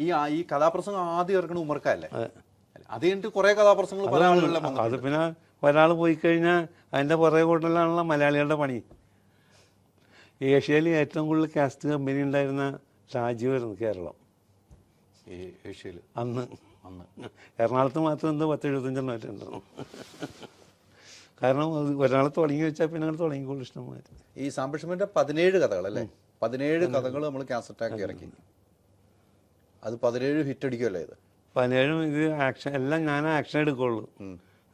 ഈ ഈ കഥാപ്രസംഗം ആദ്യം ഇറക്കണ ഉമർക്കല്ലേ അത്. കഴിഞ്ഞിട്ട് കുറെ കഥാപ്രസംഗങ്ങൾ പല ആളുകളിലും അത് പിന്നെ ഒരാൾ പോയി കഴിഞ്ഞാൽ അതിന്റെ പുറകെ കൂട്ടലാണല്ലോ മലയാളികളുടെ പണി. ഏഷ്യയിൽ ഏറ്റവും കൂടുതൽ കാസ്റ്റ് കമ്പനി ഉണ്ടായിരുന്ന രാജ്യമായിരുന്നു കേരളം. ഏഷ്യയിൽ അന്ന്. അന്ന്. എറണാകുളത്ത് മാത്രം എന്തോ പത്ത് എഴുപത്തഞ്ചെണ്ണം ഉണ്ടായിരുന്നു കാരണം അത് ഒരാൾ തുടങ്ങി വെച്ചാൽ പിന്നെ അങ്ങനെ തുടങ്ങിക്കോളും ഇഷ്ടംമാതിരി ഈ സാംബിഷമിന്റെ പതിനേഴ് കഥകൾ അല്ലേ പതിനേഴ് കഥകൾ നമ്മൾ കാസറ്റാക്കി ഇറക്കി. അത് പതിനേഴ് ഹിറ്റ് അടിക്കുമല്ലേ ഇത്? പതിനേഴും ഇത് ആക്ഷൻ എല്ലാം ഞാൻ ആക്ഷൻ എടുക്കുള്ളൂ.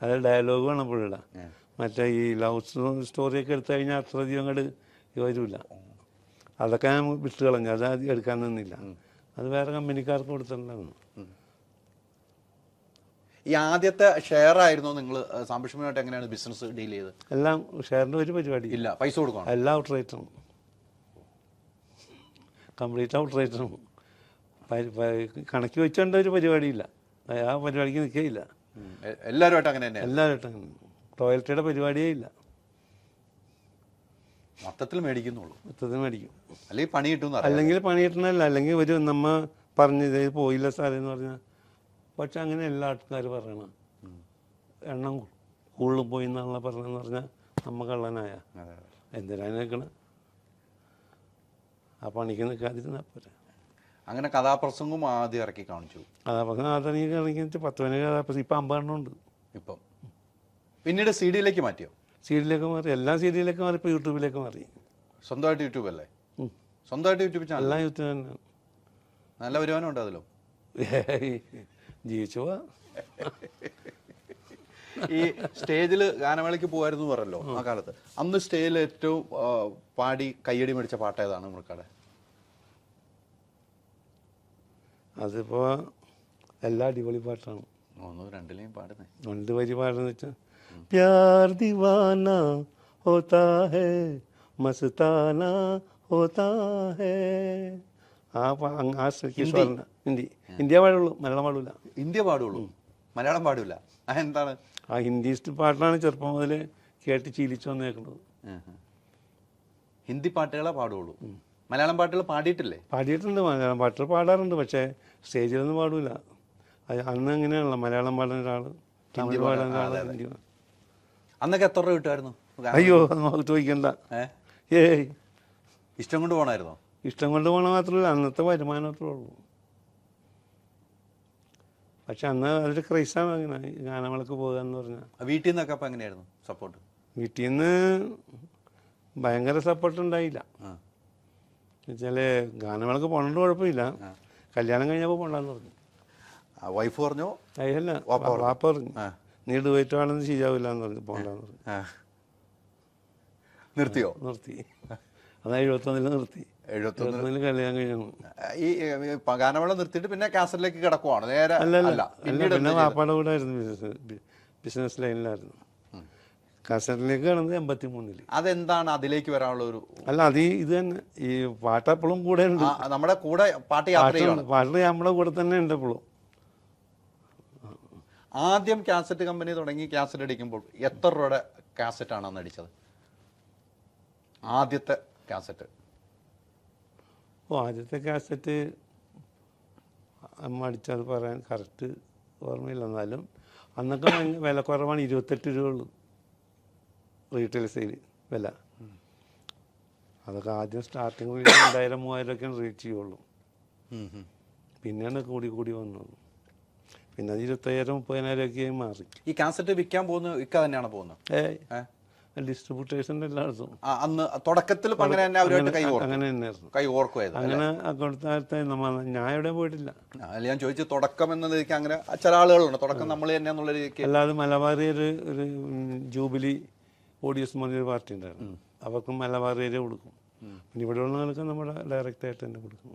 അത് ഡയലോഗ് വേണം പുള്ളിയുടെ മറ്റേ ഈ ലവ് സ്റ്റോറിയൊക്കെ എടുത്തു കഴിഞ്ഞാൽ അത്ര അധികം അങ്ങോട്ട് വരില്ല അതൊക്കെ ഞാൻ വിട്ട് കളഞ്ഞു. അത് എടുക്കാൻ നിന്നില്ല. അത് വേറെ കമ്പനിക്കാർക്ക് കൊടുത്തിട്ടുണ്ടായിരുന്നു. ഈ ആദ്യത്തെ ഷെയർ ആയിരുന്നു നിങ്ങൾ സാംബിഷമുമായിട്ട് എങ്ങനെയാണ് ബിസിനസ് ഡീൽ ചെയ്തത്? എല്ലാം ഷെയറിന്റെ ഒരു പരിപാടി. ഇല്ല പൈസ കൊടുക്കണം എല്ലാം ഔട്ട് റേറ്റാണ് കംപ്ലീറ്റ് ഔട്ട് റേറ്റാണ് കണക്ക് വെച്ചോണ്ട ഒരു പരിപാടിയില്ല. ആ പരിപാടിക്ക് നിൽക്കുകയില്ല എല്ലാവരുമായിട്ട് അങ്ങനെ തന്നെ റോയൽറ്റിയുടെ പരിപാടിയേ ഇല്ല. മൊത്തത്തിൽ മേടിക്കുന്നുള്ളൂ. മൊത്തത്തിൽ മേടിക്കും. അല്ലെങ്കിൽ പണി കിട്ടും അല്ലെങ്കിൽ പണി കിട്ടണമല്ല അല്ലെങ്കിൽ ഒരു നമ്മ പറഞ്ഞത് പോയില്ല സാറേ എന്ന് പറഞ്ഞാൽ പക്ഷെ അങ്ങനെ എല്ലാ ആൾക്കാരും പറയണം. എണ്ണം കൂടുതൽ പോയി എന്നുള്ള പറഞ്ഞതെന്ന് പറഞ്ഞാൽ നമ്മ കള്ളനായ. എന്തിനാ നിൽക്കണം ആ പണിക്ക് നിൽക്കാതിരുന്നാൽ പോരെ. അങ്ങനെ കഥാപ്രസംഗം ആദ്യം ഇറക്കി കാണിച്ചു. കഥാപ്രസംഗം ആദ്യം ഇറങ്ങിയിട്ട് പത്ത് പതിനേഴ് കഥാപ്രസം ഇപ്പം അമ്പതെണ്ണം ഉണ്ട്. ഇപ്പം. പിന്നീട് സി ഡിയിലേക്ക് മാറ്റിയോ? സി ഡിയിലേക്ക് മാറി. എല്ലാം സി ഡിയിലേക്ക് മാറി. ഇപ്പോൾ യൂട്യൂബിലേക്ക് മാറി. സ്വന്തമായിട്ട് യൂട്യൂബ് അല്ലേ. സ്വന്തമായിട്ട് യൂട്യൂബ് ചാനൽ. എല്ലാം യൂട്യൂബ് തന്നെ നല്ല വരുമാനം ഉണ്ട് അതിലും. ജീവിച്ചു ഈ സ്റ്റേജിൽ ഗാനമേളയ്ക്ക് പോകുമായിരുന്നു പറഞ്ഞല്ലോ ആ കാലത്ത്. അന്ന് സ്റ്റേജിൽ ഏറ്റവും പാടി കയ്യടി മേടിച്ച പാട്ട് ഏതാണ് മുറുക്കാടെ? അതിപ്പോ എല്ലാ അടിപൊളി പാട്ടാണ്. ഒന്ന് രണ്ടിലെയും പാടുന്നേ. രണ്ട് വരി പാടുന്ന വെച്ചാൽ പ്യാർ ദീവാന ഹോത്താ ഹേ മസ്താന ഹോത്താ ഹേ. ആ ആ കിഷോറിന് ഹിന്ദി? ഹിന്ദിയെ പാടുള്ളൂ മലയാളം പാടില്ല ഇന്ത്യ പാടുള്ളൂ? മലയാളം പാടില്ല എന്താണ്? ആ ഹിന്ദി പാട്ടാണ് ചെറുപ്പം മുതൽ കേട്ട് ശീലിച്ചു വന്നേക്കുന്നത്. ഹിന്ദി പാട്ടുകളെ പാടുള്ളൂ. മലയാളം പാട്ടുകൾ പാടിയിട്ടില്ലേ? പാടിയിട്ടുണ്ട് മലയാളം പാട്ടുകൾ പാടാറുണ്ട് പക്ഷേ സ്റ്റേജിലൊന്നും പാടില്ല അന്ന് അങ്ങനെയാണല്ലോ മലയാളം പാടുന്ന ഒരാൾ തമിഴ് പാടുന്ന ഒരാൾ. അന്നൊക്കെ എത്ര രൂപ കിട്ടുമായിരുന്നു? അയ്യോ നമുക്ക് ചോദിക്കണ്ട. ഏയ്. ഇഷ്ടം കൊണ്ട് പോകണമായിരുന്നോ ഇഷ്ടം കൊണ്ട് പോകണ മാത്രമല്ല അന്നത്തെ വരുമാനം അത്രേ ഉള്ളൂ. പക്ഷെ അന്ന് അതൊരു ക്രൈസാണ് അങ്ങനെ ഗാനമേളക്ക് പോകുക എന്ന് പറഞ്ഞാൽ വീട്ടിൽ നിന്നൊക്കെ അപ്പം എങ്ങനെയായിരുന്നു സപ്പോർട്ട്? വീട്ടിൽ നിന്ന് ഭയങ്കര സപ്പോർട്ട് ഉണ്ടായില്ല. എന്നുവെച്ചാൽ ഗാനമേളക്ക് പോകേണ്ട കുഴപ്പമില്ല. കല്യാണം കഴിഞ്ഞപ്പോൾ പോകണ്ടെന്ന് പറഞ്ഞു. വൈഫ് പറഞ്ഞോ? അയ്യല്ല വാപ്പ പറഞ്ഞു. നീണ്ടു നീ ഡുവൈറ്റാണെന്ന് ശരിയാവില്ല എന്ന് പറഞ്ഞു പോകണ്ടെന്ന് പറഞ്ഞു. നിർത്തിയോ? നിർത്തി. അതാ എഴുപത്തൊന്നിൽ നിർത്തി. എഴുപത്തൊന്നിൽ. കല്യാണം കഴിഞ്ഞു. ഈ ഗാനമേള നിർത്തിയിട്ട് പിന്നെ കാസറ്റിലേക്ക് കിടക്കുവാണ്. നേരെ അല്ല അല്ല അല്ല അല്ല പിന്നെ വാപ്പാടെ കൂടെ ആയിരുന്നു ബിസിനസ് ബിസിനസ് ലൈനിലായിരുന്നു. കാസറ്റിലേക്ക് കാണുന്നത് എൺപത്തി മൂന്നിൽ അതെന്താണ് അതിലേക്ക് വരാനുള്ള ഒരു അല്ല അത് ഈ ഇത് തന്നെ ഈ പാട്ട് എപ്പോഴും കൂടെ ഉണ്ട്. ആ, നമ്മുടെ കൂടെ പാട്ട് യാത്ര പാട്ട് നമ്മുടെ കൂടെ തന്നെ ഉണ്ട് എപ്പോഴും ആദ്യം കാസറ്റ് കമ്പനി തുടങ്ങി കാസറ്റ് അടിക്കുമ്പോൾ എത്ര രൂപയുടെ കാസറ്റ് ആണ് അന്ന് അടിച്ചത്? ആദ്യത്തെ കാസറ്റ്. ഓ ആദ്യത്തെ കാസറ്റ് അമ്മ അടിച്ചത് പറയാൻ കറക്റ്റ് ഓർമ്മയില്ല എന്നാലും അന്നൊക്കെ ഭയങ്കര വില കുറവാണ് ഇരുപത്തെട്ട് രൂപ ഉള്ളൂ. റീറ്റെയിൽ സെയിൽ വില. അതൊക്കെ ആദ്യം സ്റ്റാർട്ടിങ് രണ്ടായിരം മൂവായിരം ഒക്കെ റീച്ച് ചെയ്യുള്ളൂ പിന്നെയാണ് കൂടി കൂടി വന്നത്. പിന്നെ അത് ഇരുപത്തയ്യായിരം മുപ്പതിനായിരം ഒക്കെ ആയി മാറി. ഈ കാസറ്റ് വിൽക്കാൻ പോകുന്ന ഇക്ക തന്നെയാണ് പോകുന്നത്? ഡിസ്ട്രിബ്യൂട്ടേഴ്സിന്റെ എല്ലായിടത്തും. അന്ന് തുടക്കത്തിൽ അങ്ങനെ തന്നെ അവരുമായിട്ട് കൈ അങ്ങനെ തന്നെയായിരുന്നു. കൈ അങ്ങനെ കൊടുത്ത നമ്മ ഞാൻ എവിടെ പോയിട്ടില്ല. അല്ല ഞാൻ ചോദിച്ചു തുടക്കം എന്ന രീതിക്ക് അങ്ങനെ ചില ആളുകളുണ്ട്. തുടക്കം നമ്മൾ തന്നെ എന്നുള്ള രീതിക്ക്. അല്ലാതെ മലബാറിയ ഒരു ജൂബിലി ഓഡിയൻസ് പറഞ്ഞൊരു പാർട്ടി ഉണ്ടായിരുന്നു. അവർക്കും മലബാർ ഏരിയ കൊടുക്കും. പിന്നെ ഇവിടെ ഉള്ളവർക്ക് നമ്മുടെ ഡയറക്റ്റ് ആയിട്ട് തന്നെ കൊടുക്കും.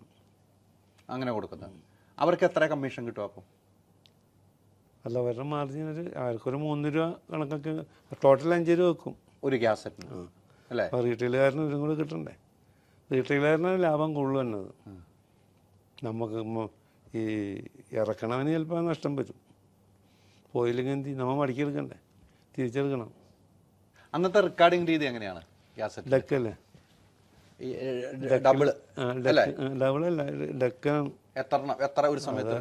അങ്ങനെ കൊടുക്കുന്നത്. അവർക്ക് എത്ര കമ്മീഷൻ കിട്ടും അപ്പോൾ അല്ല അവരുടെ മാർജിൻ ഒരു ആർക്കൊരു മൂന്ന് രൂപ കണക്കൊക്കെ ടോട്ടൽ അഞ്ച് രൂപ വെക്കും. ഒരു ഗ്യാസ് അല്ലേ? അപ്പോൾ റീറ്റെയിലുകാരന് ഇതും കൂടെ കിട്ടണ്ടേ? റീറ്റെയിലുകാരന് ലാഭം കൂടുതൽ തന്നത് നമുക്ക് ഈ ഇറക്കണവന് ചിലപ്പോൾ നഷ്ടം വരും. പോയില്ലെങ്കിൽ എന്ത്? നമ്മൾ മടക്കിയെടുക്കണ്ടേ തിരിച്ചെടുക്കണം. അന്നത്തെ റെക്കോർഡിംഗ് രീതി എങ്ങനെയാണ് ഡെക്കല്ലേ ഡബിൾ എത്ര എത്ര ഒരു സമയത്ത്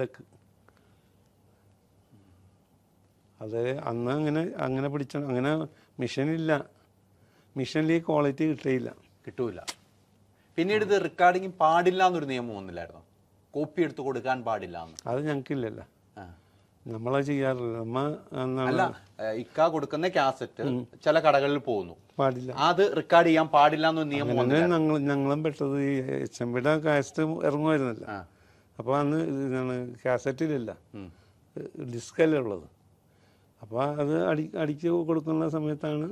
ഡെക്ക്. അത് അന്ന് അങ്ങനെ അങ്ങനെ പിടിച്ച അങ്ങനെ മിഷനില്ല. മിഷനിൽ ഈ ക്വാളിറ്റി കിട്ടിയില്ല. കിട്ടൂല പിന്നീട് ഇത് റെക്കോർഡിങ് പാടില്ല എന്നൊരു നിയമം വന്നില്ലായിരുന്നു? കോപ്പി എടുത്ത് കൊടുക്കാൻ പാടില്ല എന്ന് അത് ഞങ്ങൾക്കില്ലല്ലോ. ആ. നമ്മളത് ചെയ്യാറില്ല. നമ്മ അല്ല ഇക്ക കൊടുക്കുന്ന കാസറ്റ് ചില കടകളിൽ പോകുന്നു. പാടില്ല. അത് റെക്കോർഡ് ചെയ്യാൻ പാടില്ല എന്ന് നിയമം അങ്ങനെ ഞങ്ങൾ ഞങ്ങളും പെട്ടത് ഈ എച്ച് എം ബിയുടെ കാസറ്റ് ഇറങ്ങുമായിരുന്നില്ല. അപ്പൊ അപ്പോൾ അന്ന് ഇതാണ് കാസറ്റിലില്ല. ഡിസ്കല്ലേ ഉള്ളത്. അപ്പോൾ അത് അടി അടിച്ച് കൊടുക്കുന്ന സമയത്താണ്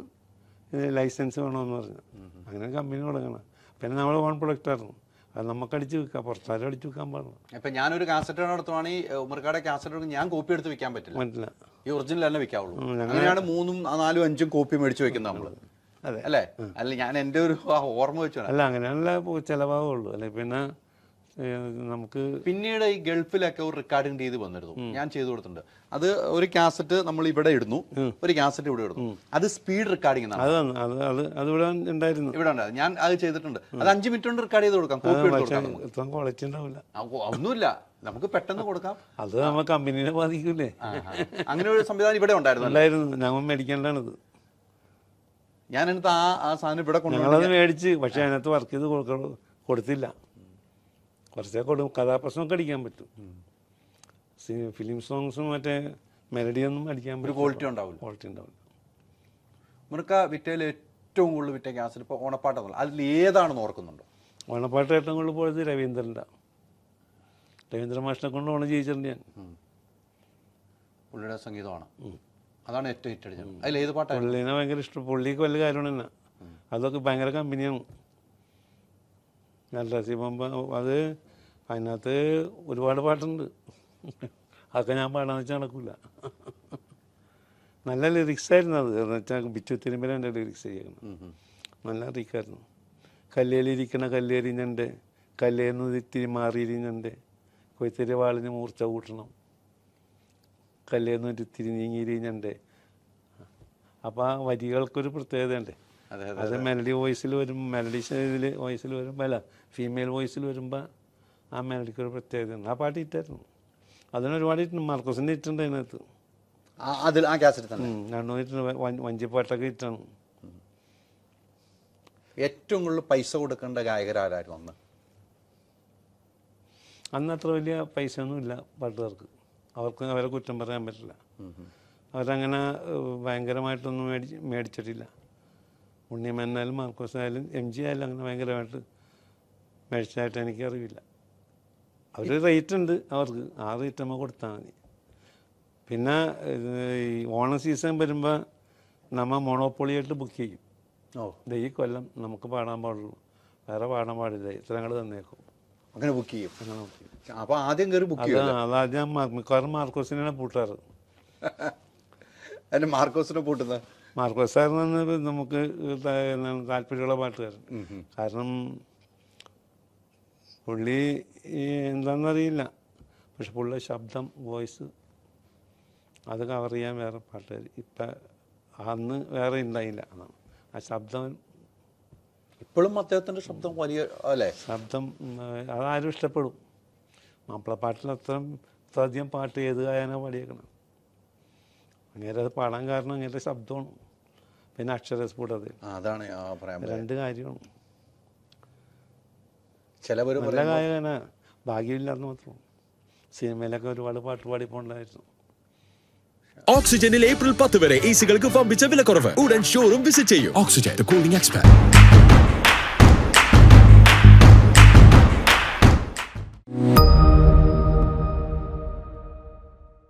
ലൈസൻസ് വേണമെന്ന് പറഞ്ഞത്. അങ്ങനെ കമ്പനി തുടങ്ങണം പിന്നെ നമ്മൾ ഓൺ പ്രൊഡക്റ്റായിരുന്നു അത് നമുക്ക് അടിച്ച് വിൽക്കാം പുറത്താരും അടിച്ച് വിൽക്കാൻ പാടില്ല. ഇപ്പൊ ഞാനൊരു കാസറ്റ് നടത്തുവാണെങ്കിൽ ഉമ്മർക്കാടെ കാസറ്റ് ഞാൻ കോപ്പി എടുത്ത് വെക്കാൻ പറ്റില്ല. പറ്റില്ല. ഈ ഒറിജിനൽ തന്നെ വെക്കാവുള്ളൂ. അങ്ങനെയാണ് മൂന്നും നാലും അഞ്ചും കോപ്പി മേടിച്ച് വെക്കുന്നത് നമ്മൾ. അതെ. അല്ലേ? അല്ല ഞാൻ എന്റെ ഒരു ഓർമ്മ വെച്ചു അല്ല അങ്ങനെയല്ല ചിലവാകുള്ളൂ. അല്ലെ പിന്നെ നമുക്ക് പിന്നീട് ഈ ഗൾഫിലൊക്കെ ഒരു റെക്കോർഡിംഗ് രീതി വന്നിരുന്നു. ഞാൻ ചെയ്തു കൊടുത്തിട്ടുണ്ട്. അത് ഒരു കാസറ്റ് നമ്മൾ ഇവിടെ ഇടുന്നു. ഒരു കാസറ്റ് ഇവിടെ ഇടുന്നു. അത് സ്പീഡ് റെക്കോർഡിംഗ് അത് ഉണ്ടായിരുന്നു. ഇവിടെ ഞാൻ അത് ചെയ്തിട്ടുണ്ട്. അത് അഞ്ച് മിനിറ്റ് കൊണ്ട് റെക്കോർഡ് ചെയ്ത് കൊടുക്കാം. കോപ്പി എടുത്ത് പക്ഷേ കൊടുക്കാം ക്വാളിറ്റി ഉണ്ടാവില്ല. ഒന്നുമില്ല. നമുക്ക് പെട്ടെന്ന് കൊടുക്കാം. അത് നമ്മ കമ്പനീനെ ബാധിക്കൂലേ. അങ്ങനെ ഒരു സംവിധാനം ഇവിടെ ഉണ്ടായിരുന്നു. ഉണ്ടായിരുന്നു. ഞങ്ങൾ മേടിക്കേണ്ടതാണിത് ഞാൻ എന്നിട്ട് ആ ആ സാധനം ഇവിടെ കൊണ്ടുവന്നു. ഞങ്ങളത് മേടിച്ച് പക്ഷെ അതിനകത്ത് വർക്ക് ചെയ്ത് കൊടുക്കുള്ളൂ കൊടുത്തില്ല. കുറച്ചേ കൊടുക്കും കഥാപ്രശ്നമൊക്കെ അടിക്കാൻ പറ്റും. ഫിലിം സോങ്സും മറ്റേ മെലഡിയൊന്നും അടിക്കാൻ ഒരു പറ്റും ക്വാളിറ്റി ഉണ്ടാവില്ല. ക്വാളിറ്റി ഉണ്ടാവില്ല. മുറുക്ക വിറ്റയിൽ ഏറ്റവും കൂടുതൽ വിറ്റ ക്യാൻസൽ ഇപ്പോൾ ഓണപ്പാട്ടെന്നുള്ള അതിൽ ഏതാണെന്ന് ഓർക്കുന്നുണ്ടോ? ഓണപ്പാട്ട് ഏറ്റവും കൂടുതൽ പോയത് രവീന്ദ്രന്റെ. രവീന്ദ്ര മാഷിനെ കൊണ്ട് ഓണം ചെയ്യിച്ചിട്ടുണ്ട് ഞാൻ. പുള്ളിയുടെ സംഗീതമാണ്. അതാണ് ഏറ്റവും ഏറ്റവും അതിൽ ഏത് പാട്ടാണ് പുള്ളീനെ ഭയങ്കര ഇഷ്ടം. പുള്ളിക്ക് വലിയ കാര്യമാണ് തന്നെ. അതൊക്കെ ഭയങ്കര കമ്പനിയാണ് നല്ല രസിബമ്പ അത് അതിനകത്ത് ഒരുപാട് പാട്ടുണ്ട്. അതൊക്കെ ഞാൻ പാടാന്ന് വെച്ചാൽ നടക്കില്ല നല്ല ലിറിക്സ് ആയിരുന്നു അത്. എന്ന് വെച്ചാൽ ബിച്ചു തിരുമ്പല എന്റെ ലിറിക്സ് ചെയ്യണം. നല്ല ലിറിക്കായിരുന്നു കല്ലേലിരിക്കണ കല്ലേരിഞ്ഞണ്ട് കല്ലേന്ന് ഇത്തിരി മാറിയിരിഞ്ഞണ്ട് കൊയ്ത്തിരി വാളിന് മൂർച്ച കൂട്ടണം കല്ലേന്ന് ഇത്തിരി നീങ്ങിയിരിഞ്ഞണ്ട്. അപ്പോൾ ആ വരികൾക്കൊരു പ്രത്യേകതയുണ്ട്. അത് മെലഡി വോയിസിൽ വരും മെലഡി ഇതിൽ വോയിസിൽ വരുമ്പോൾ അല്ല ഫീമെയിൽ വോയിസിൽ വരുമ്പോൾ ആ മെലഡിക്ക് ഒരു പ്രത്യേകതയുണ്ട് ആ പാട്ട് ഇട്ടായിരുന്നു അതിന് ഒരുപാട് ഇട്ടുണ്ട് മർക്കസിന്റെ ഇട്ടുണ്ട് അതിനകത്ത്. അതിൽ ആ കാസറ്റ് തന്നെ? രണ്ടു ഇട്ടുണ്ട് വഞ്ചിപ്പാട്ടൊക്കെ ഇട്ടാണ് ഏറ്റവും കൂടുതൽ പൈസ കൊടുക്കേണ്ട ഗായകരാരായിരുന്നു അന്ന്? അന്ന് അത്ര വലിയ പൈസ ഒന്നും ഇല്ല പാട്ടുകാർക്ക്. അവർക്ക് അവരെ കുറ്റം പറയാൻ പറ്റില്ല. അവരങ്ങനെ ഭയങ്കരമായിട്ടൊന്നും മേടിച്ച് മേടിച്ചിട്ടില്ല. ഉണ്ണിമന്നായാലും മാർക്കോസ് ആയാലും എം ജി ആയാലും അങ്ങനെ ഭയങ്കരമായിട്ട് മേടിച്ചതായിട്ട് എനിക്കറിയില്ല അവർ റേറ്റ് ഉണ്ട്. അവർക്ക് ആ റേറ്റ് നമ്മൾ കൊടുത്താൽ മതി. പിന്നെ ഈ ഓണം സീസൺ വരുമ്പോൾ നമ്മൾ മോണോപ്പൊളിയായിട്ട് ബുക്ക് ചെയ്യും. ഓ. ഈ കൊല്ലം നമുക്ക് പാടാൻ പാടുള്ളൂ. വേറെ പാടാൻ പാടില്ല. ഇത്ര ഞങ്ങൾ തന്നേക്കും. അങ്ങനെ ബുക്ക് ചെയ്യും. അപ്പോൾ അപ്പൊ ആദ്യം കയറി ബുക്ക് ചെയ്യും അതാദ്യം മിക്കവാറും മാർക്കോസിനെയാണ് പൂട്ടാറ്. അതിന്റെ മാർക്കോസിനെ പൂട്ടുന്നത് മാർക്കോസ് സാറിന് നമുക്ക് താല്പര്യമുള്ള പാട്ടുകാരൻ. കാരണം പുള്ളി എന്താണെന്നറിയില്ല പക്ഷെ പുള്ളിയുടെ ശബ്ദം വോയിസ് അത് കവർ ചെയ്യാൻ വേറെ പാട്ടുകാർ. ഇപ്പം അന്ന് വേറെ ഉണ്ടായില്ല അതാണ് ആ ശബ്ദം ഇപ്പോഴും അദ്ദേഹത്തിന്റെ ശബ്ദം വലിയ അല്ലേ? ശബ്ദം അതാരും ഇഷ്ടപ്പെടും. മാപ്പിളപ്പാട്ടിൽ അത്രയും അത്ര അധികം പാട്ട് ഏത് ഗായന പാടിയേക്കണം? അങ്ങനെ അത് പാടാൻ കാരണം അങ്ങനത്തെ ശബ്ദമാണ്. പിന്നെ അക്ഷരസ്ഫുടത. അതാണ്. രണ്ട് കാര്യമാണ്. ചിലവർ നല്ല ഗായകന. ഭാഗ്യമില്ലാന്ന് മാത്രം. സിനിമയിലൊക്കെ ഒരുപാട് പാട്ട് പാടിപ്പോണ്ടായിരുന്നു. ഓക്സിജനിൽ ഏപ്രിൽ പത്ത് വരെ എ സികൾക്ക് പമ്പിച്ച വിലക്കുറവ്. ഉടൻ ഷോറും വിസിറ്റ് ചെയ്യും. Oxygen cooling expert